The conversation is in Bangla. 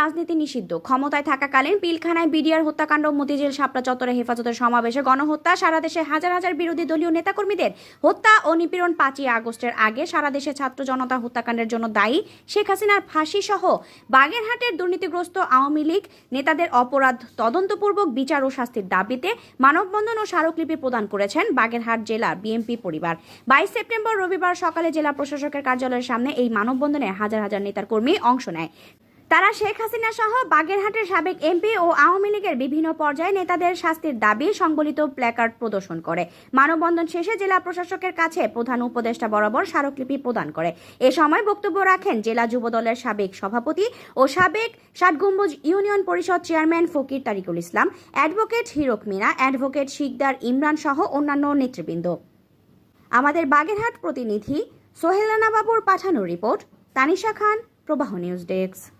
রাজনীতি নিষিদ্ধ। ক্ষমতায় থাকাকালীন পিলখানায় বিডিআর হত্যাকাণ্ড, মতিঝিল শাপলা চত্বরে হেফাজতের সমাবেশে গণহত্যা, সারা দেশে হাজার হাজার বিরোধী দলীয় নেতাকর্মীদের হত্যা ও নিপীড়ন পাঁচই আগস্টের আগে সারা দেশে ছাত্র জনতা হত্যাকাণ্ডের জন্য দায়ী শেখ হাসিনার ফাঁসি সহ বাগেরহাটের দুর্নীতিগ্রস্ত আওয়ামী লীগ নেতাদের অপরাধ তদন্তপূর্বক বিচার ও শাস্তির দাবিতে মানববন্ধন ও স্মারকলিপি প্রদান করেছেন বাগেরহাট জেলা বিএনপি পরিবার। বাইশ সেপ্টেম্বর রবিবার সকালে জেলা প্রশাসকের কার্যালয়ের সামনে এই মানববন্ধনে হাজার হাজার নেতার কর্মী অংশ নেয়। তারা শেখ হাসিনা সহ বাগেরহাটের সাবেক এমপি ও আওয়ামী লীগের বিভিন্ন পর্যায়ে নেতাদের শাস্তির দাবি সংবলিত প্ল্যাকার্ড প্রদর্শন করে। মানববন্ধন শেষে জেলা প্রশাসকের কাছে প্রধান উপদেষ্টা বরাবর স্মারকলিপি প্রদান করে। এ সময় বক্তব্য রাখেন জেলা যুবদলের সাবেক সভাপতি ও সাবেক ষাটগম্বুজ ইউনিয়ন পরিষদ chairman Fakir Tariqul Islam, advocate Hirak Mina, advocate Shikdar Imran সহ অন্যান্য নেতৃবৃন্দ। আমাদের বাগেরহাট প্রতিনিধি সোহেল রানা বাবুর পাঠানো রিপোর্ট, তানিশা খান প্রবাহ নিউজ ডেস্ক